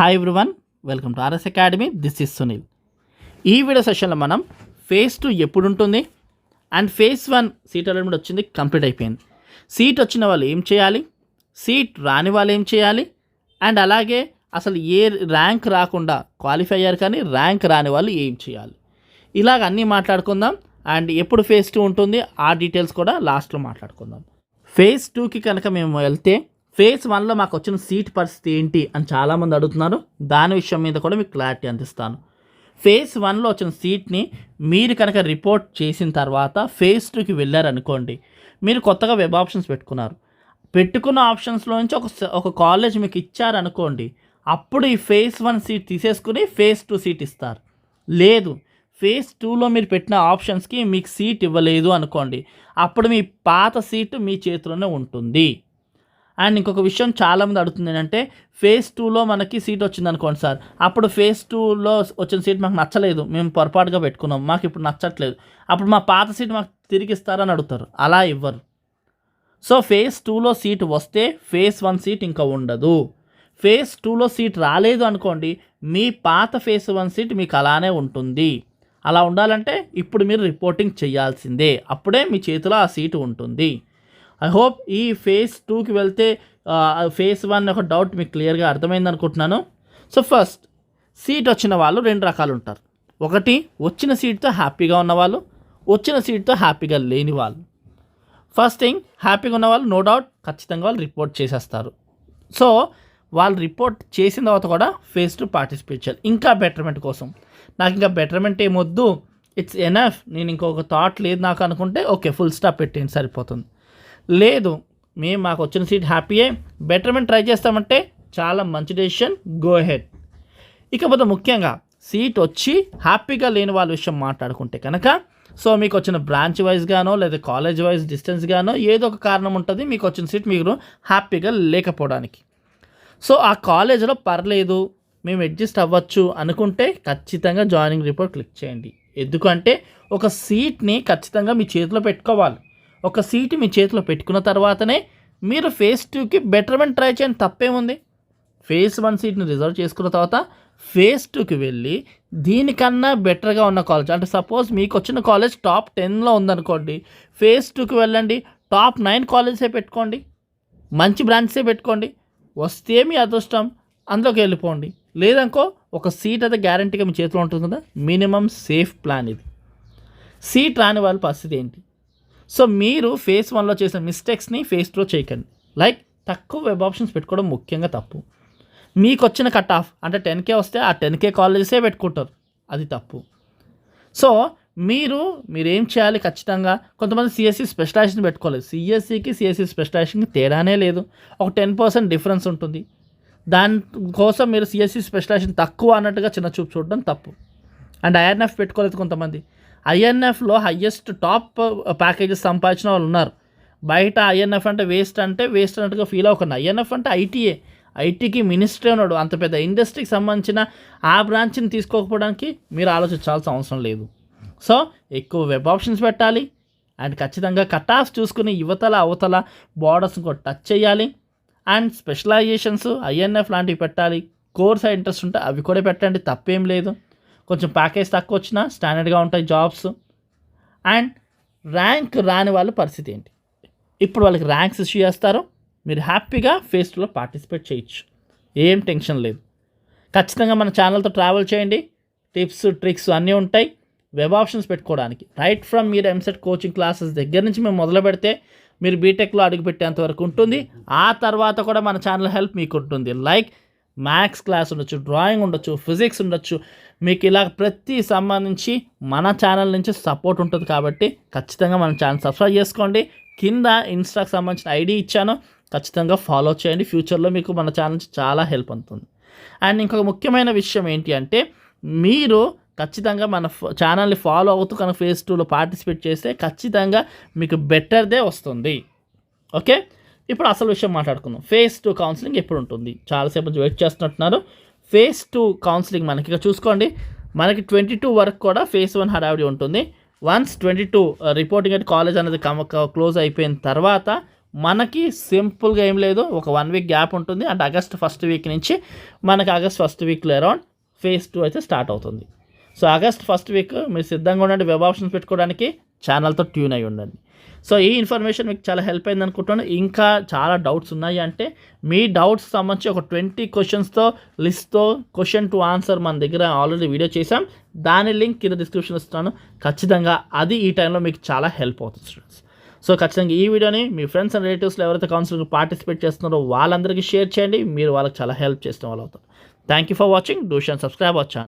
Hi everyone welcome to RS academy this is Sunil ఈ video సెషన్లో మనం phase two ఎప్పుడు ఉంటుంది and phase one seat allotment వచ్చింది కంప్లీట్ అయిపోయింది. సీట్ వచ్చిన వాళ్ళు ఏం చేయాలి? సీట్ రాని వాళ్ళు ఏం చేయాలి? అండ్ అలాగే అసలు ఏ ర్యాంక్ రాకుండా క్వాలిఫై అయ్యారు కానీ ర్యాంక్ రాని వాళ్ళు ఏం చేయాలి? ఇలాగ అన్నీ మాట్లాడుకుందాం. అండ్ ఎప్పుడు ఫేజ్ టూ ఉంటుంది? ఆ డీటెయిల్స్ కూడా లాస్ట్లో మాట్లాడుకుందాం. ఫేజ్ టూకి కనుక మేము వెళ్తే ఫేజ్ వన్లో మాకు వచ్చిన సీట్ పరిస్థితి ఏంటి అని చాలామంది అడుగుతున్నారు. దాని విషయం మీద కూడా మీకు క్లారిటీ అందిస్తాను. ఫేజ్ వన్లో వచ్చిన సీట్ని మీరు కనుక రిపోర్ట్ చేసిన తర్వాత ఫేజ్ టూకి వెళ్ళారనుకోండి మీరు కొత్తగా వెబ్ ఆప్షన్స్ పెట్టుకున్నారు. పెట్టుకున్న ఆప్షన్స్లో నుంచి ఒక స- ఒక కాలేజ్ మీకు ఇచ్చారనుకోండి అప్పుడు ఈ ఫేజ్ వన్ సీట్ తీసేసుకుని ఫేజ్ టూ సీట్ ఇస్తారు. లేదు ఫేజ్ టూలో మీరు పెట్టిన ఆప్షన్స్కి మీకు సీట్ ఇవ్వలేదు అనుకోండి అప్పుడు మీ పాత సీటు మీ చేతిలోనే ఉంటుంది. అండ్ ఇంకొక విషయం చాలామంది అడుగుతుంది ఏంటంటే ఫేజ్ టూలో మనకి సీట్ వచ్చింది అనుకోండి సార్. అప్పుడు ఫేజ్ టూలో వచ్చిన సీట్ మాకు నచ్చలేదు. మేము పొరపాటుగా పెట్టుకున్నాం. మాకు ఇప్పుడు నచ్చట్లేదు. అప్పుడు మా పాత సీట్ మాకు తిరిగి ఇస్తారని అడుగుతారు. అలా ఇవ్వరు. సో ఫేజ్ టూలో సీట్ వస్తే ఫేజ్ వన్ సీట్ ఇంకా ఉండదు. ఫేజ్ టూలో సీట్ రాలేదు అనుకోండి మీ పాత ఫేజ్ వన్ సీట్ మీకు అలానే ఉంటుంది. అలా ఉండాలంటే ఇప్పుడు మీరు రిపోర్టింగ్ చేయాల్సిందే. అప్పుడే మీ చేతిలో ఆ సీటు ఉంటుంది. ఐ హోప్ ఈ ఫేజ్ టూకి వెళ్తే ఫేజ్ వన్ ఒక డౌట్ మీకు క్లియర్గా అర్థమైంది అనుకుంటున్నాను. సో ఫస్ట్ సీట్ వచ్చిన వాళ్ళు రెండు రకాలు ఉంటారు. ఒకటి వచ్చిన సీట్తో హ్యాపీగా ఉన్నవాళ్ళు వచ్చిన సీట్తో హ్యాపీగా లేని వాళ్ళు. ఫస్ట్ థింగ్ హ్యాపీగా ఉన్న వాళ్ళు నో డౌట్ ఖచ్చితంగా వాళ్ళు రిపోర్ట్ చేసేస్తారు. సో వాళ్ళు రిపోర్ట్ చేసిన తర్వాత కూడా ఫేస్ టు పార్టిసిపేట్ చేయాలి. ఇంకా బెటర్మెంట్ కోసం. నాకు ఇంకా బెటర్మెంట్ ఏమొద్దు ఇట్స్ ఎనఫ్ నేను ఇంకొక థాట్ లేదు నాకు అనుకుంటే ఓకే ఫుల్ స్టాప్ పెట్టేయండి సరిపోతుంది. లేదు మేము మాకు వచ్చిన సీట్ హ్యాపీయే. బెటర్మెంట్ ట్రై చేస్తామంటే చాలా మంచి డెసిషన్. గో హెడ్ ఇకపోతే ముఖ్యంగా సీట్ వచ్చి హ్యాపీగా లేని వాళ్ళ విషయం మాట్లాడుకుంటే కనుక సో మీకు వచ్చిన బ్రాంచ్ వైజ్గానో లేదా కాలేజ్ వైజ్ డిస్టెన్స్గానో ఏదో ఒక కారణం ఉంటుంది మీకు వచ్చిన సీట్ మీరు హ్యాపీగా లేకపోవడానికి. సో ఆ కాలేజీలో పర్లేదు మేము అడ్జస్ట్ అవ్వచ్చు అనుకుంటే ఖచ్చితంగా జాయినింగ్ రిపోర్ట్ క్లిక్ చేయండి. ఎందుకంటే ఒక సీట్ని ఖచ్చితంగా మీ చేతిలో పెట్టుకోవాలి. ఒక సీటు మీ చేతిలో పెట్టుకున్న తర్వాతనే మీరు ఫేజ్ టూకి బెటర్మెంట్ ట్రై చేయండి తప్పేముంది? ఫేజ్ వన్ సీట్ని రిజర్వ్ చేసుకున్న తర్వాత ఫేజ్ టూకి వెళ్ళి దీనికన్నా బెటర్గా ఉన్న కాలేజ్ అంటే సపోజ్ మీకు వచ్చిన కాలేజ్ టాప్ టెన్లో ఉందనుకోండి ఫేజ్ టూకి వెళ్ళండి టాప్ నైన్ కాలేజెసే పెట్టుకోండి మంచి బ్రాంచ్సే పెట్టుకోండి వస్తే మీ అదృష్టం అందులోకి వెళ్ళిపోండి. లేదనుకో ఒక సీట్ అయితే గ్యారంటీగా మీ చేతిలో ఉంటుంది కదా మినిమం సేఫ్ ప్లాన్ ఇది. సీట్ రాని వాళ్ళ పరిస్థితి ఏంటి? సో మీరు ఫేస్ వన్లో చేసిన మిస్టేక్స్ని ఫేస్ టూలో చేయకండి. లైక్ తక్కువ వెబ్ ఆప్షన్స్ పెట్టుకోవడం ముఖ్యంగా తప్పు. మీకు వచ్చిన కట్ ఆఫ్ అంటే టెన్ కే వస్తే ఆ టెన్ కే కాలేజెసే పెట్టుకుంటారు. అది తప్పు. సో మీరు మీరేం చేయాలి ఖచ్చితంగా? కొంతమంది సిఎస్సి స్పెషలైజేషన్ పెట్టుకోలేదు. సిఎస్సికి సిఎస్సి స్పెషలైజేషన్కి తేడానే లేదు. ఒక టెన్ పర్సెంట్ డిఫరెన్స్ ఉంటుంది. దానికోసం మీరు సిఎస్సి స్పెషలైజేషన్ తక్కువ అన్నట్టుగా చిన్న చూపు చూడడం తప్పు. అండ్ ఐఆర్ఎఫ్ పెట్టుకోలేదు కొంతమంది. ఐఎన్ఎఫ్లో హయ్యెస్ట్ టాప్ ప్యాకేజెస్ సంపాదించిన వాళ్ళు ఉన్నారు. బయట ఐఎన్ఎఫ్ అంటే వేస్ట్ అంటే వేస్ట్ అన్నట్టుగా ఫీల్ అవ్వకుండా. ఐఎన్ఎఫ్ అంటే ఐటీఏ. ఐటీకి మినిస్ట్రీ ఉన్నాడు. అంత పెద్ద ఇండస్ట్రీకి సంబంధించిన ఆ బ్రాంచ్ని తీసుకోకపోవడానికి మీరు ఆలోచించాల్సిన అవసరం లేదు. సో ఎక్కువ వెబ్ ఆప్షన్స్ పెట్టాలి. అండ్ ఖచ్చితంగా కట్ ఆఫ్ చూసుకుని యువతల అవతల బార్డర్స్ కూడా టచ్ చేయాలి. అండ్ స్పెషలైజేషన్స్ ఐఎన్ఎఫ్ లాంటివి పెట్టాలి. కోర్స్ ఇంట్రెస్ట్ ఉంటే అవి కూడా పెట్టండి. తప్పేం లేదు. కొంచెం ప్యాకేజ్ తక్కువ వచ్చినా స్టాండర్డ్గా ఉంటాయి జాబ్స్ అండ్ ర్యాంక్ రాని వాళ్ళ పరిస్థితి ఏంటి? ఇప్పుడు వాళ్ళకి ర్యాంక్స్ ఇష్యూ చేస్తారు. మీరు హ్యాపీగా ఫేస్ పార్టిసిపేట్ చేయొచ్చు. ఏం టెన్షన్ లేదు. ఖచ్చితంగా మన ఛానల్తో ట్రావెల్ చేయండి. టిప్స్ ట్రిక్స్ అన్నీ ఉంటాయి. వెబ్ ఆప్షన్స్ పెట్టుకోవడానికి. రైట్ ఫ్రమ్ మీరు ఎంసెట్ కోచింగ్ క్లాసెస్ దగ్గర నుంచి మేము మొదలు పెడితే మీరు బీటెక్లో అడుగుపెట్టేంత వరకు ఉంటుంది. ఆ తర్వాత కూడా మన ఛానల్ హెల్ప్ మీకు ఉంటుంది. లైక్ మ్యాథ్స్ క్లాస్ ఉండొచ్చు డ్రాయింగ్ ఉండొచ్చు ఫిజిక్స్ ఉండొచ్చు మీకు ఇలా ప్రతి సంబంధించి మన ఛానల్ నుంచి సపోర్ట్ ఉంటుంది కాబట్టి ఖచ్చితంగా మన ఛానల్ సబ్స్క్రైబ్ చేసుకోండి. కింద ఇన్స్టాకి సంబంధించిన ఐడి ఇచ్చాను. ఖచ్చితంగా ఫాలో చేయండి. ఫ్యూచర్లో మీకు మన ఛానల్ చాలా హెల్ప్ అవుతుంది అండ్ ఇంకొక ముఖ్యమైన విషయం ఏంటి అంటే మీరు ఖచ్చితంగా మన ఛానల్ని ఫాలో అవుతూ కనుక ఫేస్ టూలో పార్టిసిపేట్ చేస్తే ఖచ్చితంగా మీకు బెటర్దే వస్తుంది. ఓకే ఇప్పుడు అసలు విషయం మాట్లాడుకుందాం. ఫేస్ టూ కౌన్సిలింగ్ ఎప్పుడు ఉంటుంది? చాలాసేపు వెయిట్ చేస్తున్నట్టున్నారు. ఫేస్ టూ కౌన్సిలింగ్ మనకి. ఇక చూసుకోండి మనకి ట్వంటీ టూ వరకు కూడా ఫేస్ వన్ హడావిడి ఉంటుంది. Once twenty two reporting at college అనేది క్లోజ్ అయిపోయిన తర్వాత మనకి సింపుల్గా ఏం లేదు ఒక వన్ వీక్ గ్యాప్ ఉంటుంది. అంటే ఆగస్ట్ ఫస్ట్ వీక్ నుంచి మనకి ఆగస్ట్ ఫస్ట్ వీక్లో అరౌండ్ ఫేజ్ టూ అయితే స్టార్ట్ అవుతుంది. సో ఆగస్ట్ ఫస్ట్ వీక్ మీరు సిద్ధంగా ఉండండి వెబ్ ఆప్షన్స్ పెట్టుకోవడానికి. ఛానల్తో ట్యూన్ అయి ఉండండి. సో ఈ ఇన్ఫర్మేషన్ మీకు చాలా హెల్ప్ అయింది అనుకుంటున్నాను. ఇంకా చాలా డౌట్స్ ఉన్నాయి అంటే మీ డౌట్స్ సంబంధించి ఒక ట్వంటీ క్వశ్చన్స్తో లిస్ట్తో క్వశ్చన్ టు ఆన్సర్ మన దగ్గర ఆల్రెడీ వీడియో చేసాం దాని లింక్ కింద డిస్క్రిప్షన్ ఇస్తాను ఖచ్చితంగా అది ఈ టైంలో మీకు చాలా హెల్ప్ అవుతుంది స్టూడెంట్స్. సో ఖచ్చితంగా ఈ వీడియోని మీ ఫ్రెండ్స్ అండ్ రిలేటివ్స్లో ఎవరైతే కౌన్సిలింగ్ పార్టిసిపేట్ చేస్తున్నారో వాళ్ళందరికీ షేర్ చేయండి. మీరు వాళ్ళకి చాలా హెల్ప్ చేసిన వాళ్ళు అవుతారు thank you for watching. Do షన్ subscribe వచ్చాను